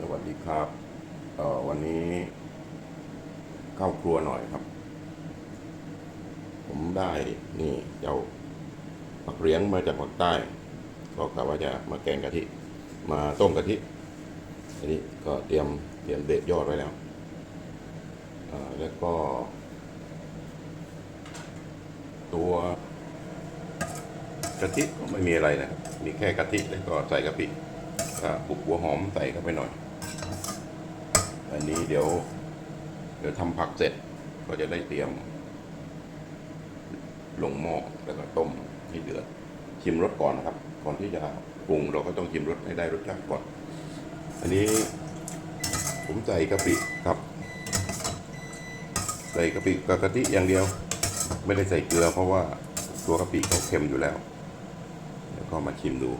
สวัสดีครับวันนี้เข้าครัวหน่อยครับ ผมได้นี่เจ้าผักเลี้ยงมาจากภาคใต้ ก็กะว่าจะมาแกงกะทิ มาต้มกะทิอันนี้ก็เตรียมเตรียมเด็ดยอดไว้แล้วแล้วก็ ตัวกะทิก็ไม่มีอะไรนะครับ มีแค่กะทิแล้วก็ใส่กะปิปลุกหัวหอมใส่เข้าไปหน่อย อันนี้เดี๋ยว เดี๋ยวทำผักเสร็จก็จะได้เตรียม ลงหม้อแล้วก็ต้มให้เดือด ชิมรสก่อนนะครับ ก่อนที่จะปรุงเราก็ต้องชิมรสให้ได้รสชาติก่อน อันนี้ผมใส่กะปิครับ ใส่กะปิกับกะทิอย่างเดียว ไม่ได้ใส่เกลือเพราะว่าตัวกะปิเขาเค็มอยู่แล้ว แล้วก็มาชิมดู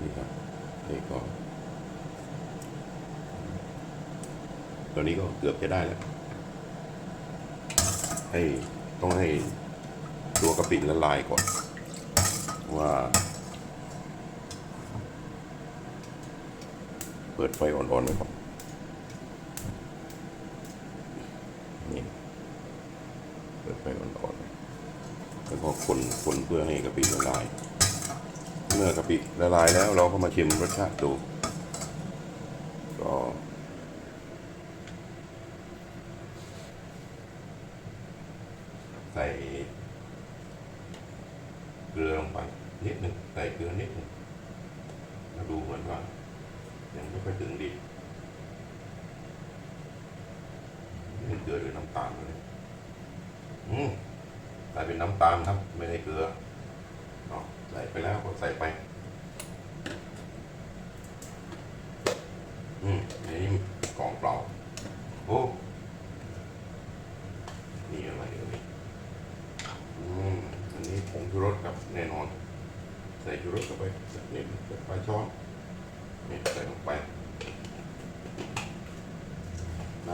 นี่ครับนี่ก็ ตัวนี้ก็เกือบจะได้แล้ว ให้ต้องให้ตัวกะปิละลายก่อน ว่า เปิดไฟอ่อนๆไว้ครับนี่เปิดไฟอ่อนๆแล้วก็คนคนเพื่อให้กะปิละลาย เมื่อกะปิละลายแล้วเราก็มาชิมรสชาติดู ก็ใส่เกลือลงไปนิดหนึ่งใส่เกลือนิดหนึ่งแล้วดูเหมือนว่า ยัง ไม่ค่อยถึงดีนี่เป็นเกลือหรือน้ำตาลเลยอืมกลายเป็นน้ำตาลครับ ไม่ได้เกลือเอาใส่ไปแล้วก็ใส่ไป อืมนนี้กล่องเปล่า โอ้นี่อะไรเอ่ยอืมอันนี้ผงชูรสครับแน่นอน ใส่ชูรสเข้าไปสักนิดสักปลายช้อนนี่ใส่ลงไป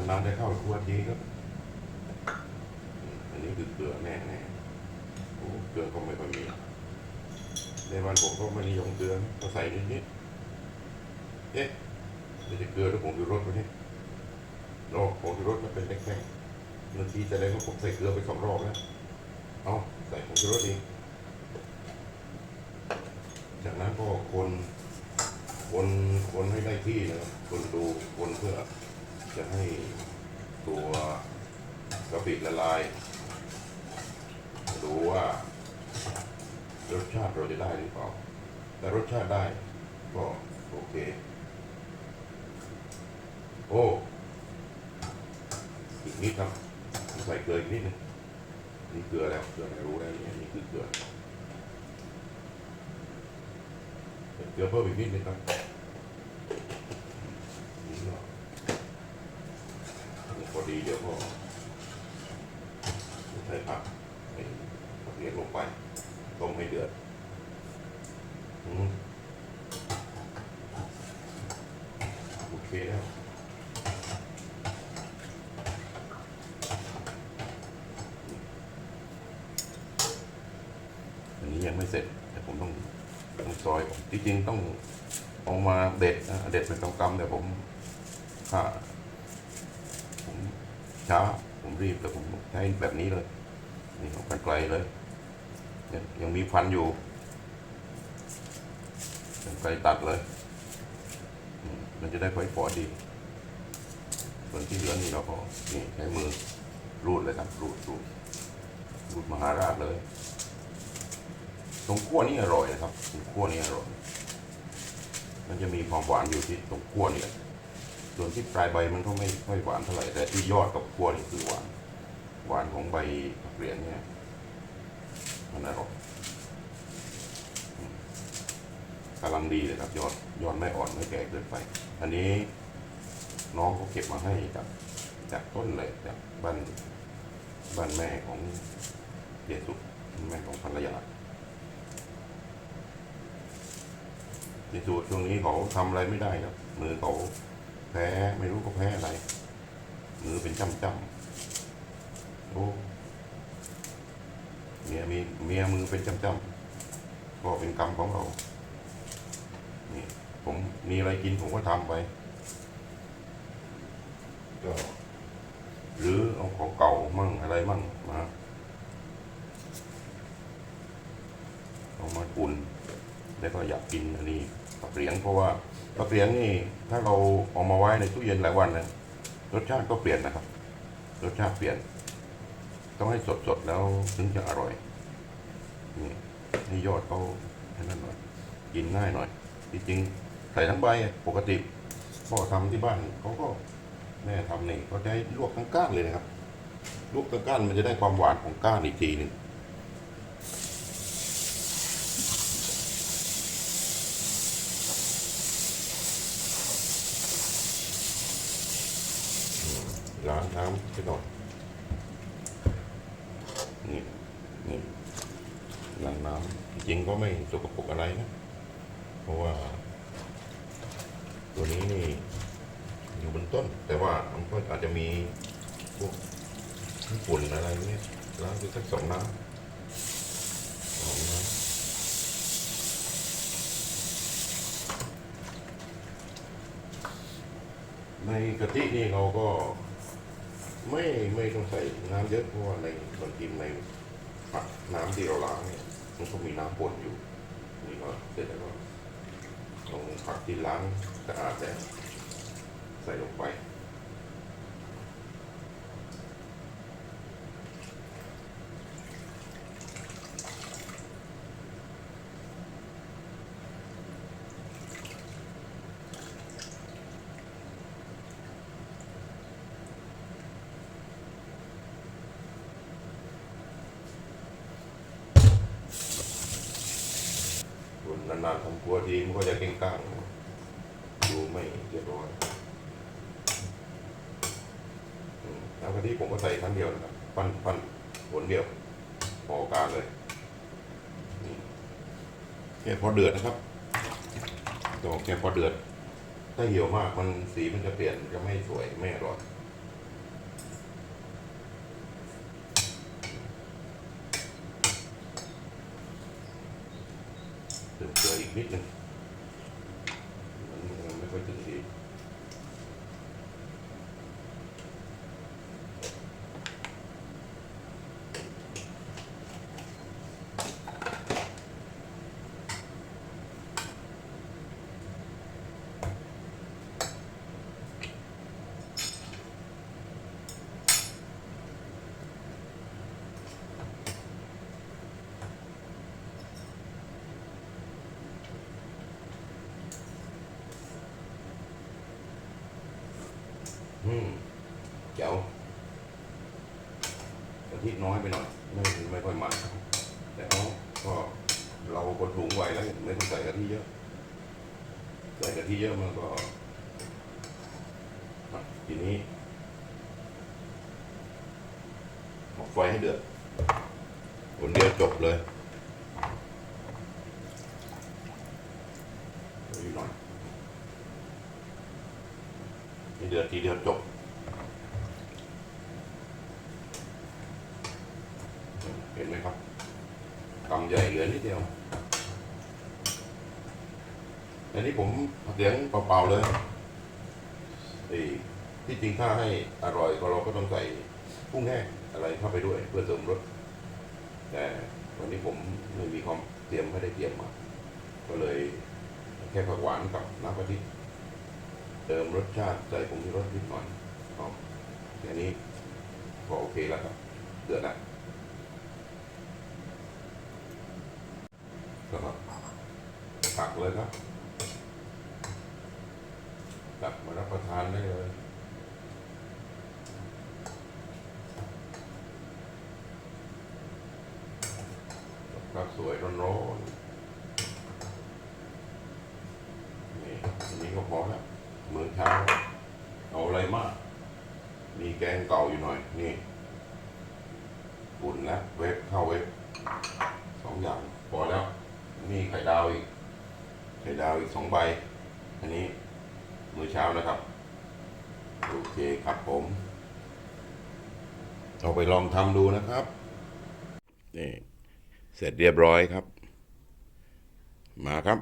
นานๆได้เข้าครัวทีครับอันนี้คือเกลือแน่แน่โอ้เกลือก็ไม่ค่อยมีในวันผมก็ไม่นิยมเกลือนะก็ใส่นิดๆเอ๊ะไม่ใช่เกลือหรือผงชูรสวะเนี่ยโอ้ผงชูรสมันเป็นแท่งๆบางทีแต่แล้ก็ผมใส่เกลือไปสองรอบแล้วเอาใส่ผงชูรสอีจากนั้นก็คน คน คนให้ได้ที่นะครับคนดู คนเพื่อ จะให้ตัวกะปิละลายดูว่ารสชาติเราจะได้หรือเปล่าแต่รสชาติได้ก็โอเค โอ้อีกนิดครับใส่เกลืออีกนิดนึงนี่เกลือแล้วเกลือแล้วรู้แล้วนี่นี่คือเกลือเกลือเพิ่มอีกนิดนึงครับ นี่ก็พอดี เดี๋ยวก็ใส่ผักใส่ักเลียงลงไปต้มให้เดือดโอเคแล้วอันนี้ยังไม่เสร็จ แต่ผมต้องต้องซอยที่จริงต้องเอามาเด็ดเด็ดเป็นกำๆแต่ผมถ้าผม ช้า ผมรีบแต่ผมใช้แบบนี้เลย นี่เอากันไกลเลยยังยังมีฟันอยู่กันไกลตัดเลย มันจะได้ค่อยฝอดี ส่วนที่เหลือนี่เราก็นี่ใช้มือรูดเลยครับ รูดรูดรูดมหาราชเลยตรงขั้วนี่อร่อยนะครับตรงขั้วนี่อร่อย มันจะมีความหวานอยู่ที่ตรงขั้วนี่แหละ ส่วนที่ปลายใบมันก็ไม่ค่หวานเท่าไหร่แต่ที่ยอดกับขั้วนี่คือหวาน หวานของใบผักเหรียญเนี่ยมันอร่อยกำลังดีเลยครับยอดยอดไม่อ่อนไม่แก่เกินไป อันนี้น้องเขาเก็บมาให้จากจากต้นเลยจากบ้านบ้านแม่ของเยสุแม่ของภรรยาในสูตรช่วงนี้เขาทำอะไรไม่ได้ครับมือเขา แพ้ไม่รู้เขาแพ้อะไรมือเป็นจ้ำจ้ำโอ้เมียมีเมียมือเป็นจำๆก็เป็นกรรมของเรานี่ผมมีอะไรกินผมก็ทำไปก็หรือเอาของเก่ามั่งอะไรมั่งมาเอามาอุ่นแล้วก็อยากกินอันนี้ปลาเปลียงเพราะว่า ปลาเปลียงนี่ถ้าเราเอามาไว้ในตู้เย็นหลายวันนะรสชาติก็เปลี่ยนนะครับ รสชาติเปลี่ยน ต้องให้สดๆแล้วถึงจะอร่อยนี่นี่ยอดเขาแค่นั้นหน่อยกินง่ายหน่อยจริงๆใส่ทั้งใบปกติพ่อทำที่บ้านเขาก็แม่ทำนี่เขาจะให้ลวกทั้งก้านเลยนะครับลวกทั้งก้านมันจะได้ความหวานของก้านอีกทีหนึ่ง ล้างน้ำไปหน่อยนี่นี่ล้างน้ำจริงก็ไม่สกปรกอะไรนะ เพราะว่า ตัวนี้นี่ อยู่บนต้น แต่ว่ามันก็อาจจะมีพวกฝุ่นอะไรเนี่ยล้างไปสักสองน้ำสองน้ำในกะทินี่เราก็ ไม่ไม่ต้องใส่น้ำเยอะเพราะว่าในบางทีในผักน้ำที่เราล้างเนี่ยมันก็มีน้ำปนอยู่นี่ก็เสร็จแล้วก็ลงผักที่ล้างสะอาดแล้วใส่ลงไป นานๆทำครัวทีมันก็จะเก่งก้างดูไม่เรียบร้อยน้ำกะทิผมก็ใส่ครั้งเดียวนะครับ ปั้นปั้นผลเดียวพอการเลยนี่แค่พอเดือดนะครับตองแค่พอเดือด ถ้าเหี่ยวมากมันสีมันจะเปลี่ยนจะไม่สวยไม่อร่อยเติมเกลืออีก นิดนึงมันยังไม่ค่อยถึงดี อืมเจ๋วกะทิน้อยไปหน่อยไม่ไม่ค่อยมันแต่เอาก็เราคนถุงไวแล้วไม่ต้องใส่กะทิเยอะใส่กะทิเยอะมันก็ทีนี้หมกไฟให้เดือดคนเดียวจบเลยเดี๋ยวอีกหน่อยเดือดทีเดียวจบ เห็นไหมครับ กำใหญ่เหลือนิดเดียว อันนี้ผมเสียงเปล่าๆเลยที่จริงถ้าให้อร่อยก็เราก็ต้องใส่กุ้งแห้งอะไรเข้าไปด้วยเพื่อเสริมรสแต่วันนี้ผมไม่มีความเตรียมไม่ได้เตรียมมา ก็เลยแค่ผักหวานกับน้ำกะทิเติมรสชาติใส่ผงชูรสนิดหน่อยอ๋อแค่นี้ก็โอเคแล้วครับเดือดแล้ว ก็ตักเลยครับตักมารับประทานได้เลยกับข้าสวยร้อนๆนี่อันนี้ก็พอแล้วเหมื้อเช้าเอาอะไรมาก มีแกงเก่าอยู่หน่อย นี่บุ่นแล้วเวฟเข้าเวฟสองอย่างพอแล้ว มีไข่ดาวอีก ไข่ดาวอีกสองใบ อันนี้มื้อเช้านะครับ โอเคครับผมเอาไปลองทำดูนะครับ นี่ เสร็จเรียบร้อยครับ มาครับ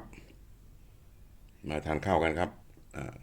มาทานข้าวกันครับอ่า